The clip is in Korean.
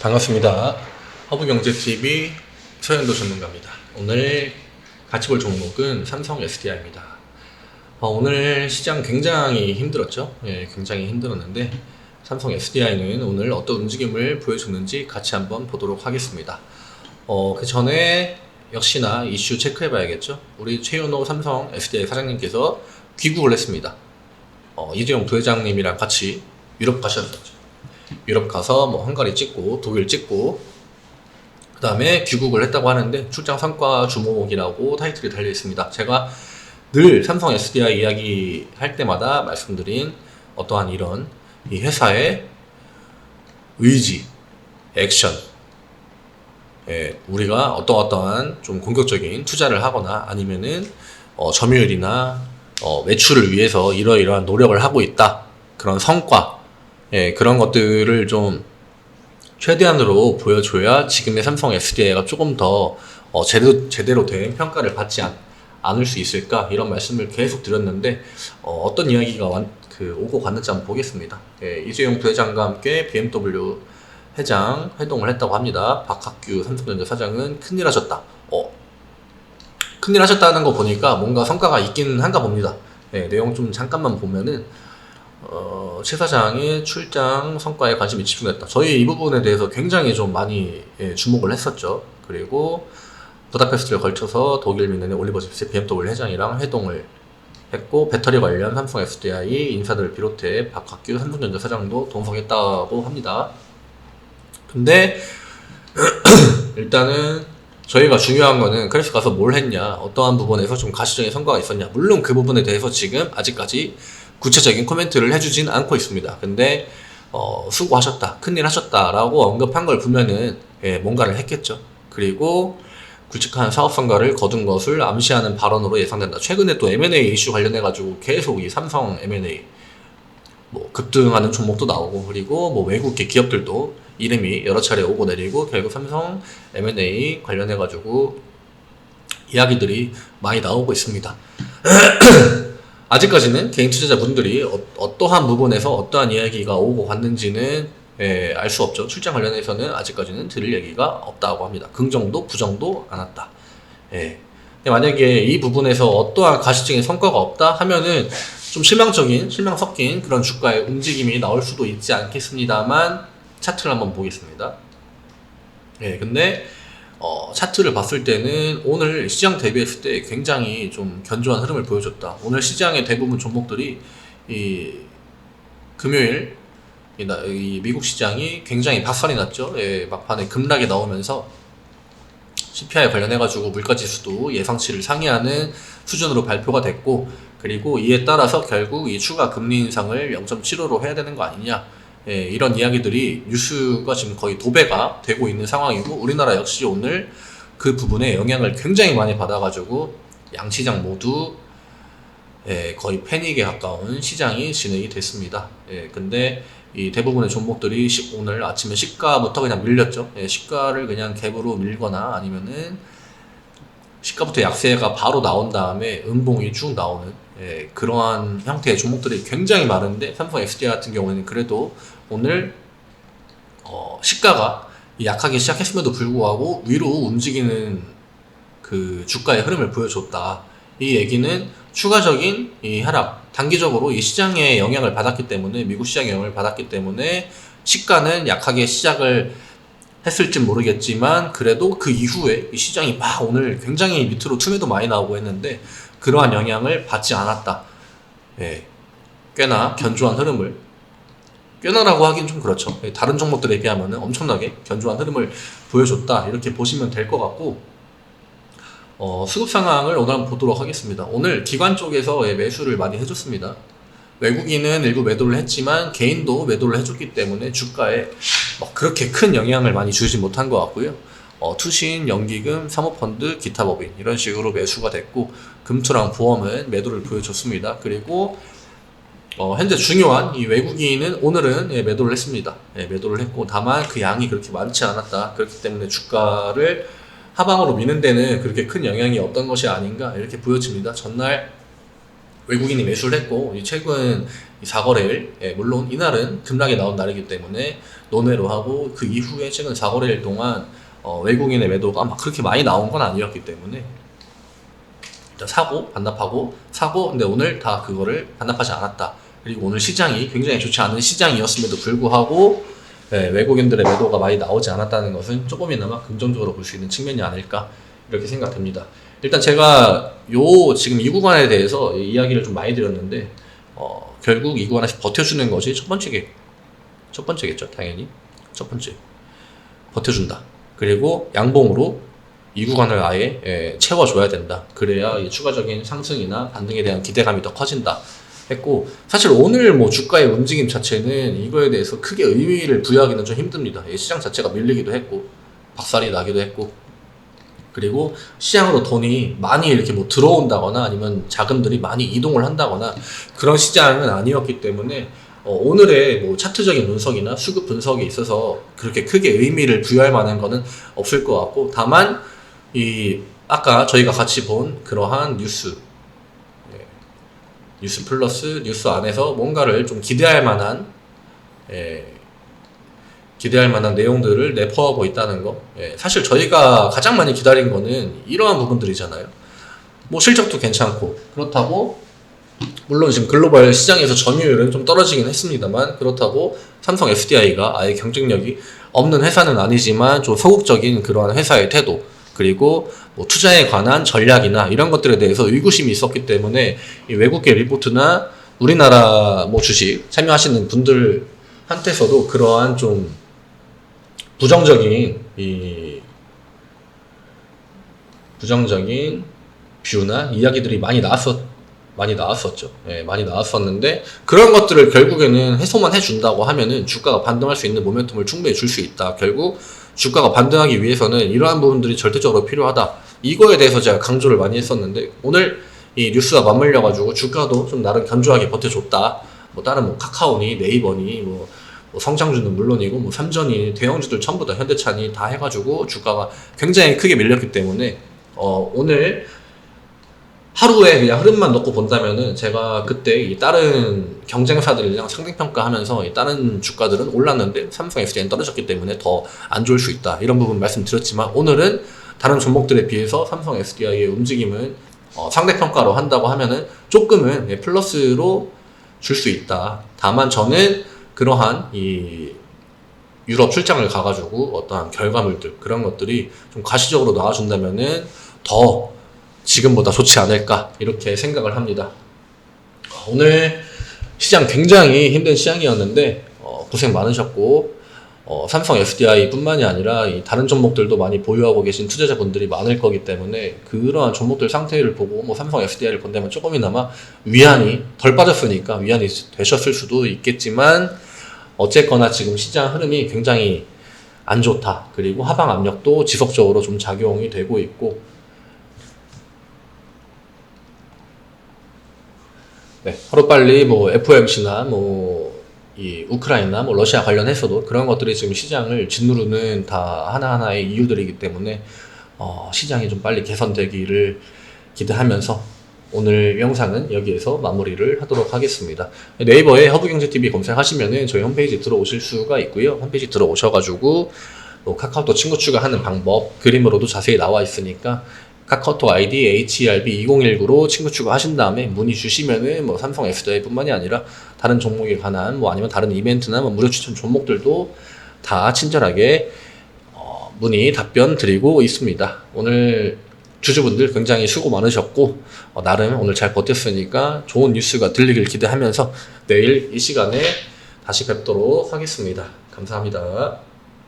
반갑습니다. 허브경제TV 서현도 전문가입니다. 오늘 같이 볼 종목은 삼성 SDI입니다. 어, 오늘 시장 굉장히 힘들었죠? 예, 굉장히 힘들었는데 삼성 SDI는 오늘 어떤 움직임을 보여줬는지 같이 한번 보도록 하겠습니다. 어, 그 전에 역시나 이슈 체크해 봐야겠죠? 우리 최윤호 삼성 SDI 사장님께서 귀국을 했습니다. 어, 이재용 부회장님이랑 같이 유럽 가셨었죠. 유럽 가서 뭐 헝가리 찍고 독일 찍고 그 다음에 귀국을 했다고 하는데 출장 성과 주목이라고 타이틀이 달려 있습니다. 제가 늘 삼성 SDI 이야기 할 때마다 말씀드린 어떠한 이런 이 회사의 의지, 액션, 예, 우리가 어떠 어떠한 좀 공격적인 투자를 하거나 아니면은 어, 점유율이나 어, 매출을 위해서 이러이러한 노력을 하고 있다. 그런 성과. 예, 그런 것들을 좀 최대한으로 보여줘야 지금의 삼성 SDI가 조금 더 어, 제대로, 제대로 된 평가를 받지 않, 않을 수 있을까? 이런 말씀을 계속 드렸는데 어, 떤 이야기가 완, 그 오고 갔는지 한번 보겠습니다. 예, 이재용 부회장과 함께 BMW 회장 회동을 했다고 합니다. 박학규 삼성전자 사장은 큰일 하셨다. 어, 큰일 하셨다는 거 보니까 뭔가 성과가 있긴 한가 봅니다. 예, 내용 좀 잠깐만 보면은 어, 최 사장의 출장 성과에 관심이 집중됐다. 저희 이 부분에 대해서 굉장히 좀 많이 예, 주목을 했었죠. 그리고 부다페스트를 걸쳐서 독일 미넨의 올리버 집스 BMW 회장이랑 회동을 했고 배터리 관련 삼성 SDI 인사들을 비롯해 박학규 삼성전자 사장도 동석했다고 합니다. 근데 일단은 저희가 중요한 거는 그래서 가서 뭘 했냐, 어떠한 부분에서 좀 가시적인 성과가 있었냐. 물론 그 부분에 대해서 지금 아직까지 구체적인 코멘트를 해주진 않고 있습니다. 근데 어, 수고하셨다, 큰일 하셨다라고 언급한 걸 보면은 예, 뭔가를 했겠죠. 그리고 굵직한 사업 성과를 거둔 것을 암시하는 발언으로 예상된다. 최근에 또 M&A 이슈 관련해 가지고 계속 이 삼성 M&A 뭐 급등하는 종목도 나오고 그리고 뭐 외국계 기업들도 이름이 여러 차례 오고 내리고 결국 삼성 M&A 관련해 가지고 이야기들이 많이 나오고 있습니다. 아직까지는 개인 투자자분들이 어, 떠한 부분에서 어떠한 이야기가 오고 갔는지는 예, 알 수 없죠. 출장 관련해서는 아직까지는 들을 얘기가 없다고 합니다. 긍정도 부정도 안 왔다. 예. 근데 만약에 이 부분에서 어떠한 가시적인 성과가 없다 하면은 좀 실망적인, 실망 섞인 그런 주가의 움직임이 나올 수도 있지 않겠습니다만 차트를 한번 보겠습니다. 예, 근데 어, 차트를 봤을 때는 오늘 시장 대비했을 때 굉장히 좀 견조한 흐름을 보여줬다. 오늘 시장의 대부분 종목들이 이 금요일 이, 나- 이 미국 시장이 굉장히 박살이 났죠. 예, 막판에 급락이 나오면서 CPI 관련해 가지고 물가 지수도 예상치를 상회하는 수준으로 발표가 됐고 그리고 이에 따라서 결국 이 추가 금리 인상을 0.75로 해야 되는 거 아니냐 예, 이런 이야기들이 뉴스가 지금 거의 도배가 되고 있는 상황이고 우리나라 역시 오늘 그 부분에 영향을 굉장히 많이 받아가지고 양시장 모두 예, 거의 패닉에 가까운 시장이 진행이 됐습니다. 예, 근데 이 대부분의 종목들이 시- 오늘 아침에 시가부터 그냥 밀렸죠. 예, 시가를 그냥 갭으로 밀거나 아니면은 시가부터 약세가 바로 나온 다음에 음봉이 쭉 나오는 예, 그러한 형태의 종목들이 굉장히 많은데 삼성 SDI 같은 경우에는 그래도 오늘 어, 시가가 약하게 시작했음에도 불구하고 위로 움직이는 그 주가의 흐름을 보여줬다. 이 얘기는 추가적인 이 하락, 단기적으로 이 시장에 영향을 받았기 때문에 미국 시장에 영향을 받았기 때문에 시가는 약하게 시작을 했을지 모르겠지만 그래도 그 이후에 이 시장이 막 오늘 굉장히 밑으로 틈에도 많이 나오고 했는데 그러한 영향을 받지 않았다. 예, 꽤나 견조한 흐름을 꽤나라고 하긴 좀 그렇죠. 예, 다른 종목들에 비하면 엄청나게 견조한 흐름을 보여줬다 이렇게 보시면 될 것 같고 어, 수급 상황을 오늘 한번 보도록 하겠습니다. 오늘 기관 쪽에서 예, 매수를 많이 해줬습니다. 외국인은 일부 매도를 했지만 개인도 매도를 해줬기 때문에 주가에 뭐 그렇게 큰 영향을 많이 주지 못한 것 같고요. 어, 투신, 연기금, 사모펀드, 기타 법인 이런 식으로 매수가 됐고 금투랑 보험은 매도를 보여줬습니다. 그리고 어, 현재 중요한 이 외국인은 오늘은 예, 매도를 했습니다. 예, 매도를 했고 다만 그 양이 그렇게 많지 않았다. 그렇기 때문에 주가를 하방으로 미는 데는 그렇게 큰 영향이 없던 것이 아닌가 이렇게 보여집니다. 전날 외국인이 매수를 했고 이 최근 이 4거래일 예, 물론 이날은 급락이 나온 날이기 때문에 논외로 하고 그 이후에 최근 4거래일 동안 어, 외국인의 매도가 막 그렇게 많이 나온 건 아니었기 때문에 일단 사고 반납하고 사고 근데 오늘 다 그거를 반납하지 않았다. 그리고 오늘 시장이 굉장히 좋지 않은 시장이었음에도 불구하고 예, 외국인들의 매도가 많이 나오지 않았다는 것은 조금이나마 긍정적으로 볼 수 있는 측면이 아닐까 이렇게 생각됩니다. 일단 제가 요 지금 이 구간에 대해서 이야기를 좀 많이 드렸는데 어, 결국 이 구간에서 버텨주는 것이 첫 번째게 첫 번째겠죠 당연히 첫 번째 버텨준다. 그리고 양봉으로 이 구간을 아예 예, 채워줘야 된다. 그래야 이 추가적인 상승이나 반등에 대한 기대감이 더 커진다. 했고 사실 오늘 뭐 주가의 움직임 자체는 이거에 대해서 크게 의미를 부여하기는 좀 힘듭니다. 이 시장 자체가 밀리기도 했고 박살이 나기도 했고 그리고 시장으로 돈이 많이 이렇게 뭐 들어온다거나 아니면 자금들이 많이 이동을 한다거나 그런 시장은 아니었기 때문에 어, 오늘의 뭐 차트적인 분석이나 수급 분석에 있어서 그렇게 크게 의미를 부여할 만한 거는 없을 것 같고 다만 이 아까 저희가 같이 본 그러한 뉴스 예, 뉴스 플러스 뉴스 안에서 뭔가를 좀 기대할 만한 예, 기대할 만한 내용들을 내포하고 있다는 거. 예, 사실 저희가 가장 많이 기다린 거는 이러한 부분들이잖아요. 뭐 실적도 괜찮고 그렇다고 물론 지금 글로벌 시장에서 점유율은 좀 떨어지긴 했습니다만 그렇다고 삼성 SDI가 아예 경쟁력이 없는 회사는 아니지만 좀 소극적인 그러한 회사의 태도 그리고 뭐 투자에 관한 전략이나 이런 것들에 대해서 의구심이 있었기 때문에 이 외국계 리포트나 우리나라 뭐 주식 참여하시는 분들한테서도 그러한 좀 부정적인 이 부정적인 뷰나 이야기들이 많이 나왔었 많이 나왔었죠. 예, 많이 나왔었는데 그런 것들을 결국에는 해소만 해준다고 하면은 주가가 반등할 수 있는 모멘텀을 충분히 줄 수 있다. 결국 주가가 반등하기 위해서는 이러한 부분들이 절대적으로 필요하다. 이거에 대해서 제가 강조를 많이 했었는데 오늘 이 뉴스가 맞물려 가지고 주가도 좀 나름 견조하게 버텨줬다. 뭐 다른 뭐 카카오니 네이버니 뭐, 뭐 성장주는 물론이고 뭐 삼전이 대형주들 전부 다 현대차니 다 해가지고 주가가 굉장히 크게 밀렸기 때문에 어 오늘 하루에 그냥 흐름만 놓고 본다면은 제가 그때 이 다른 경쟁사들이랑 상대평가하면서 이 다른 주가들은 올랐는데 삼성 SDI는 떨어졌기 때문에 더 안 좋을 수 있다 이런 부분 말씀드렸지만 오늘은 다른 종목들에 비해서 삼성 SDI의 움직임은 어, 상대평가로 한다고 하면은 조금은 예, 플러스로 줄 수 있다. 다만 저는 그러한 이 유럽 출장을 가가지고 어떠한 결과물들 그런 것들이 좀 가시적으로 나와준다면은 더 지금보다 좋지 않을까 이렇게 생각을 합니다. 어, 오늘 시장 굉장히 힘든 시장이었는데 어, 고생 많으셨고 어, 삼성 SDI뿐만이 아니라 이 다른 종목들도 많이 보유하고 계신 투자자분들이 많을 거기 때문에 그러한 종목들 상태를 보고 뭐 삼성 SDI를 본다면 조금이나마 위안이 덜 빠졌으니까 위안이 되셨을 수도 있겠지만 어쨌거나 지금 시장 흐름이 굉장히 안 좋다. 그리고 하방 압력도 지속적으로 좀 작용이 되고 있고 네, 하루빨리 뭐 FOMC나 뭐 이 우크라이나 뭐 러시아 관련해서도 그런 것들이 지금 시장을 짓누르는 다 하나하나의 이유들이기 때문에 어, 시장이 좀 빨리 개선되기를 기대하면서 오늘 영상은 여기에서 마무리를 하도록 하겠습니다. 네이버에 허브경제TV 검색하시면은 저희 홈페이지 들어오실 수가 있고요. 홈페이지 들어오셔가지고 뭐 카카오톡 친구 추가하는 방법 그림으로도 자세히 나와 있으니까 카카오톡 아이디 HERB2019로 친구 추가하신 다음에 문의 주시면은 뭐 삼성 SDI뿐만이 아니라 다른 종목에 관한 뭐 아니면 다른 이벤트나 뭐 무료 추천 종목들도 다 친절하게 어, 문의 답변 드리고 있습니다. 오늘 주주분들 굉장히 수고 많으셨고 어, 나름 오늘 잘 버텼으니까 좋은 뉴스가 들리길 기대하면서 내일 이 시간에 다시 뵙도록 하겠습니다. 감사합니다.